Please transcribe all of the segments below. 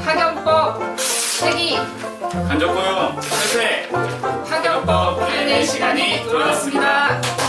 파견법 세기 간접고용 실패 파견법 Q&A 시간이 돌아왔습니다.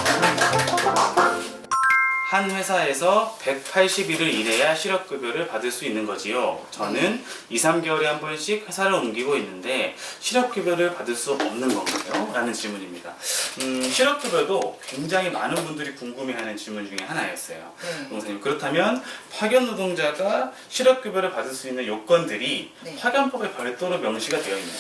한 회사에서 180일을 일해야 실업급여를 받을 수 있는 거지요. 저는 2, 3개월에 한 번씩 회사를 옮기고 있는데 실업급여를 받을 수 없는 건가요? 라는 질문입니다. 음, 실업급여도 굉장히 많은 분들이 궁금해하는 질문 중에 하나였어요. 네. 동사님 그렇다면 파견 노동자가 실업급여를 받을 수 있는 요건들이 네. 파견법에 별도로 명시가 되어 있나요?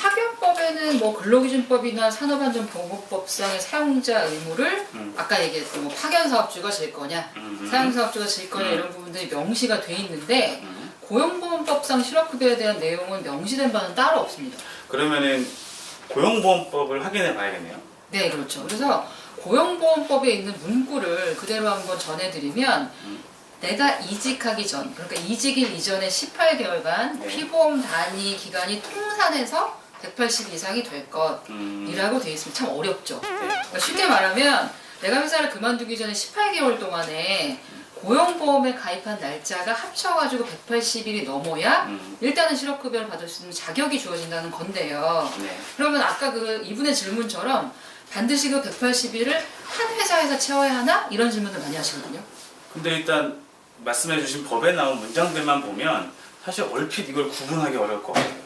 파견법에는 뭐 근로기준법이나 산업안전보건법상의 사용자 의무를 음. 아까 얘기했던 뭐 파견사업주가 질 거냐, 음. 사용사업주가 질 거냐 음. 이런 부분들이 명시가 돼 있는데 음. 고용보험법상 실업급여에 대한 내용은 명시된 바는 따로 없습니다. 그러면은 고용보험법을 확인해 봐야겠네요. 네, 그렇죠. 그래서 고용보험법에 있는 문구를 그대로 한번 전해드리면 음. 내가 이직하기 전, 그러니까 이직일 이전에 18개월간 네. 피보험 단위 기간이 통산해서 180 이상이 될 음. 것이라고 되어 있으면 참 어렵죠. 네. 그러니까 쉽게 말하면 내가 회사를 그만두기 전에 18개월 동안에 고용보험에 가입한 날짜가 합쳐가지고 180일이 넘어야 음. 일단은 실업급여를 받을 수 있는 자격이 주어진다는 건데요. 네. 그러면 아까 그 이분의 질문처럼 반드시 그 180일을 한 회사에서 채워야 하나? 이런 질문을 많이 하시거든요. 근데 일단 말씀해주신 법에 나온 문장들만 보면 사실 얼핏 이걸 구분하기 어려울 것 같아요.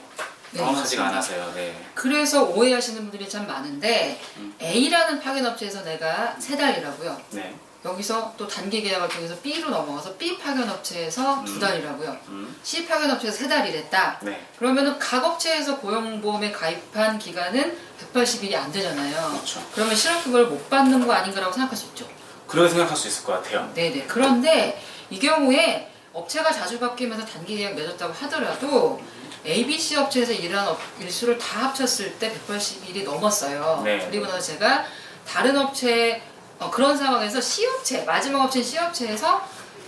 네, 정확하지가 맞습니다. 않아서요. 네. 그래서 오해하시는 분들이 참 많은데 음. A라는 파견업체에서 내가 세 달이라고요. 네. 여기서 또 단기 계약을 통해서 B로 넘어가서 B 파견업체에서 두 음. 달이라고요. 음. C 파견업체에서 세 달이랬다. 네. 그러면은 각 업체에서 고용보험에 가입한 기간은 180일이 안 되잖아요. 그렇죠. 그러면 실업급여를 못 받는 거 아닌가라고 생각할 수 있죠. 그렇게 생각할 수 있을 것 같아요. 네네. 그런데 이 경우에 업체가 자주 바뀌면서 단기 계약 맺었다고 하더라도 ABC 업체에서 일한 업- 일수를 다 합쳤을 때 180일이 넘었어요. 네. 그리고 나서 제가 다른 업체 어, 그런 상황에서 C 업체 마지막 업체인 C 업체에서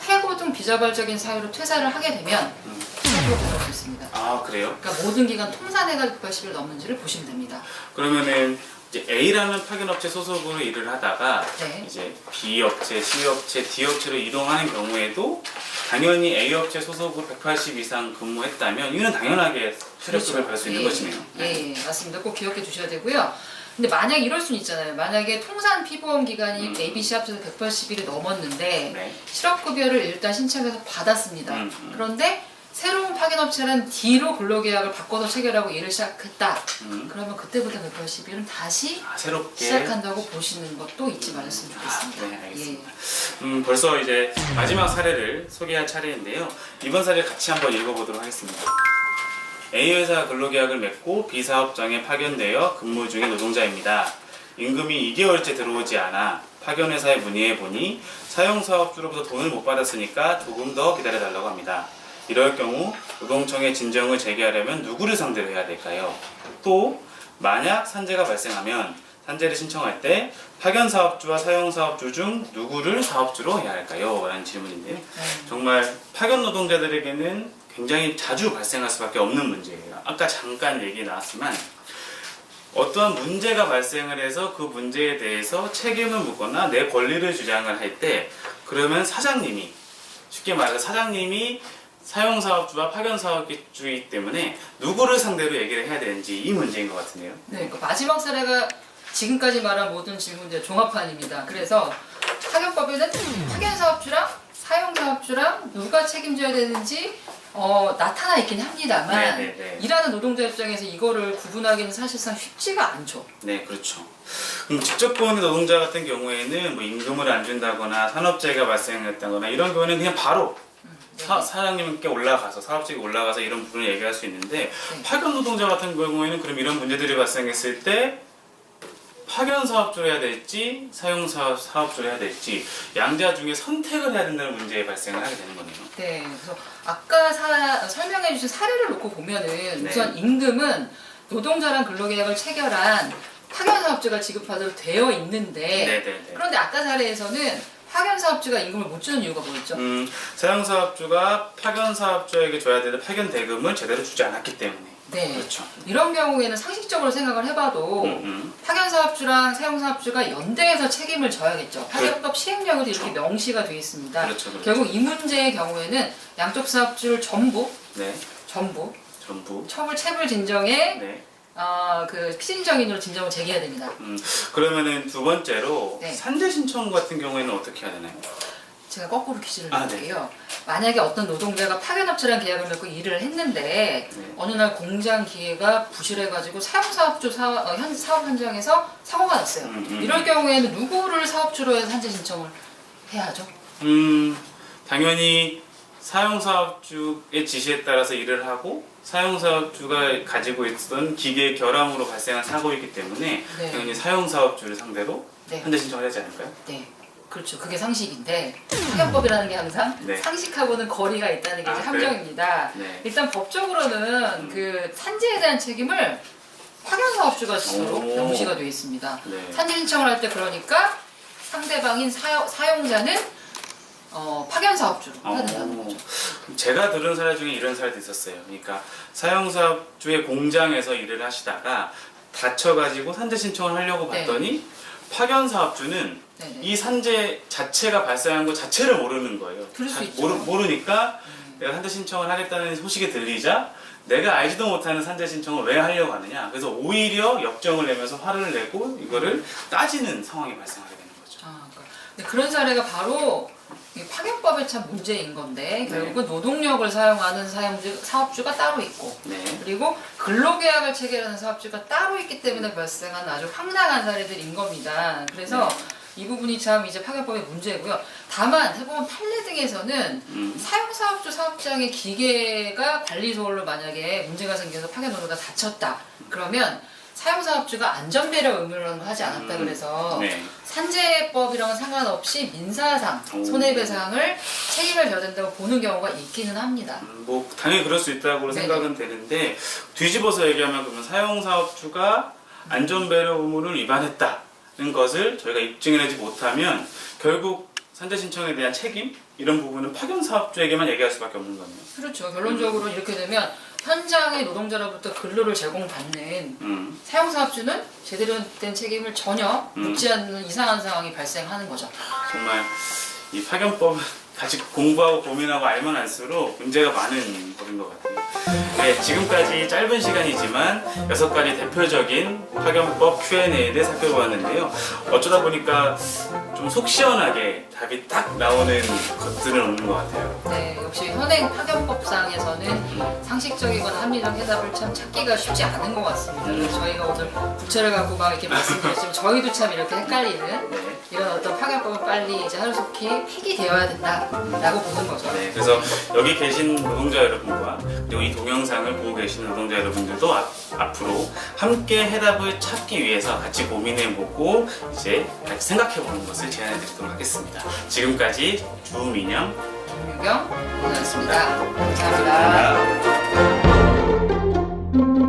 해고 등 비자발적인 사유로 퇴사를 하게 되면 음. 실업급여 받을 수 있습니다. 아 그래요? 그러니까 모든 기간 통산해가 180일 넘는지를 보시면 됩니다. 그러면은 이제 A라는 파견업체 소속으로 일을 하다가 네. 이제 B 업체, C 업체, D 업체로 이동하는 경우에도 당연히 A 업체 소속으로 180 이상 근무했다면 이는 당연하게 실업급여를 받을 수 있는 예, 것이네요. 예, 예, 맞습니다. 꼭 기억해 두셔야 되고요. 근데 만약 이럴 수는 있잖아요. 만약에 통산 피보험 기간이 음. ABC 합쳐서 180일이 넘었는데 네. 실업급여를 일단 신청해서 받았습니다. 음, 음. 그런데 새로운 파견 업체는 D로 근로계약을 바꿔서 체결하고 일을 시작했다. 음. 그러면 그때부터 180일은 다시 아, 새롭게 시작한다고 보시는 것도 잊지 말았으면 좋겠습니다. 아, 네, 알겠습니다. 예. 음, 벌써 이제 마지막 사례를 소개할 차례인데요. 이번 사례를 같이 한번 읽어보도록 하겠습니다. A 회사 근로계약을 맺고 B 사업장에 파견되어 근무 중인 노동자입니다. 임금이 2개월째 들어오지 않아 파견 회사에 문의해 보니 사용 사업주로부터 돈을 못 받았으니까 조금 더 기다려 달라고 합니다. 이럴 경우 노동청에 진정을 제기하려면 누구를 상대로 해야 될까요? 또 만약 산재가 발생하면 산재를 신청할 때 파견 사업주와 사용 사업주 중 누구를 사업주로 해야 할까요? 라는 질문인데요. 네. 정말 파견 노동자들에게는 굉장히 자주 발생할 수밖에 없는 문제예요. 아까 잠깐 얘기 나왔지만 어떠한 문제가 발생을 해서 그 문제에 대해서 책임을 묻거나 내 권리를 주장을 할 때 그러면 사장님이 쉽게 말해서 사장님이 사용 사업주와 파견 사업주이기 때문에 누구를 상대로 얘기를 해야 되는지 이 문제인 것 같은데요. 네, 그 마지막 사례가 지금까지 말한 모든 질문들의 종합판입니다. 그래서 파견법에는 파견 사업주랑 사용 사업주랑 누가 책임져야 되는지 어, 나타나 있긴 합니다만 네, 네, 네. 일하는 노동자 입장에서 이거를 구분하기는 사실상 쉽지가 않죠. 네, 그렇죠. 그럼 직접 보는 노동자 같은 경우에는 뭐 임금을 안 준다거나 산업재해가 발생했다거나 이런 경우는 그냥 바로 네. 사, 사장님께 올라가서 사업직에 올라가서 이런 부분을 얘기할 수 있는데 네. 파견 노동자 같은 경우에는 그럼 이런 문제들이 발생했을 때 파견 사업주를 해야 될지 사용 사업 사업주를 해야 될지 양자 중에 선택을 해야 된다는 문제에 발생을 하게 되는 거네요. 네, 그래서 아까 사- 설명해 주신 사례를 놓고 보면은 네. 우선 임금은 노동자랑 근로계약을 체결한 파견 사업주가 지급하도록 되어 있는데 네, 네, 네. 그런데 아까 사례에서는 파견 사업주가 임금을 못 주는 이유가 뭐였죠? 음, 사용사업주가 파견 사업주에게 줘야 되는 파견 대금을 제대로 주지 않았기 때문에. 네. 그렇죠. 이런 경우에는 상식적으로 생각을 해봐도 음, 음. 파견 사업주랑 사용 사업주가 연대해서 책임을 져야겠죠. 파견법 시행령에도 이렇게 그렇죠. 명시가 되어 있습니다. 그렇죠, 그렇죠. 결국 이 문제의 경우에는 양쪽 사업주를 전부 네, 전부 전부. 처벌 체불 진정에 네. 아, 그 피진정인으로 진정을 제기해야 됩니다. 음, 그러면은 두 번째로 네. 산재 신청 같은 경우에는 어떻게 해야 되나요? 제가 거꾸로 퀴즈를 아, 낼게요. 만약에 어떤 노동자가 파견업체랑 계약을 맺고 일을 했는데 네. 어느 날 공장 기계가 부실해가지고 사용사업주 사, 어, 현, 사업 현장에서 사고가 났어요. 음, 음. 이럴 경우에는 누구를 사업주로 해서 산재 신청을 해야 하죠? 음, 당연히 사용사업주의 지시에 따라서 일을 하고 사용사업주가 가지고 있던 기계 결함으로 발생한 사고이기 때문에 네. 당연히 사용사업주를 상대로 네. 현재 신청을 하지 않을까요? 네. 그렇죠. 그게 상식인데 파견법이라는 게 항상 네. 상식하고는 거리가 있다는 게 이제 아, 그래요? 함정입니다. 네. 일단 법적으로는 그 산재에 대한 책임을 파견 사업주가 스스로 오. 명시가 되어 있습니다. 네. 산재 신청을 할 때 그러니까 상대방인 사용, 사용자는 어, 파견 사업주로 된다는 어, 거죠. 제가 들은 사례 중에 이런 사례도 있었어요. 그러니까 사용사업주의 공장에서 일을 하시다가 다쳐가지고 산재 신청을 하려고 네. 봤더니 파견 사업주는 네네. 이 산재 자체가 발생한 것 자체를 모르는 거예요. 그럴 수 자- 있죠. 모르, 모르니까 음. 내가 산재 신청을 하겠다는 소식이 들리자 내가 알지도 못하는 산재 신청을 왜 하려고 하느냐. 그래서 오히려 역정을 내면서 화를 내고 이거를 따지는 상황이 발생하게 되는 거죠. 아, 그러니까. 근데 그런 사례가 바로 이 파견법의 참 문제인 건데 네. 결국은 노동력을 사용하는 사용주, 사업주가 따로 있고 네. 그리고 근로계약을 체결하는 사업주가 따로 있기 때문에 발생한 아주 황당한 사례들인 겁니다. 그래서 이 부분이 참 이제 파견법의 문제고요. 다만 해보면 판례 등에서는 음. 사용사업주 사업장의 기계가 관리소홀로 만약에 문제가 생겨서 파견 노동가 다쳤다. 그러면 사용사업주가 안전배려 의무를 하지 않았다 음. 그래서 네. 산재법이랑은 상관없이 민사상 오. 손해배상을 책임을 져야 된다고 보는 경우가 있기는 합니다. 음, 뭐 당연히 그럴 수 있다고 네네. 생각은 되는데 뒤집어서 얘기하면 그러면 사용사업주가 안전배려 의무를 위반했다는 것을 저희가 입증해내지 못하면 결국 산재 신청에 대한 책임 이런 부분은 파견 사업주에게만 얘기할 수밖에 없는 거네요. 그렇죠. 결론적으로 이렇게 되면 현장의 노동자로부터 근로를 제공받는 음, 사용사업주는 제대로 된 책임을 전혀 음. 묻지 않는 이상한 상황이 발생하는 거죠. 정말 이 파견법은 같이 공부하고 고민하고 알면 알수록 문제가 많은 법인 것 같아요. 네, 지금까지 짧은 시간이지만 여섯 가지 대표적인 파견법 Q&A에 대해 살펴보았는데요. 어쩌다 보니까 좀 속 시원하게 답이 딱 나오는 것들은 없는 것 같아요. 네, 역시 현행 파견법상에서는 상식적이거나 합리적 해답을 참 찾기가 쉽지 않은 것 같습니다. 그래서 저희가 오늘 부채를 갖고 막 이렇게 말씀드렸지만 저희도 참 이렇게 헷갈리는 네. 이런 어떤 파견법은 빨리 이제 하루속히 폐기되어야 된다라고 보는 거죠. 네, 그래서 여기 계신 노동자 여러분과 그리고 이 동영상을 보고 계시는 노동자 여러분들도 앞, 앞으로 함께 해답을 찾기 위해서 같이 고민해보고 이제 같이 생각해보는 것을 제안해드리도록 하겠습니다. 지금까지 주민영 김유경 고맙습니다. 감사합니다. 감사합니다.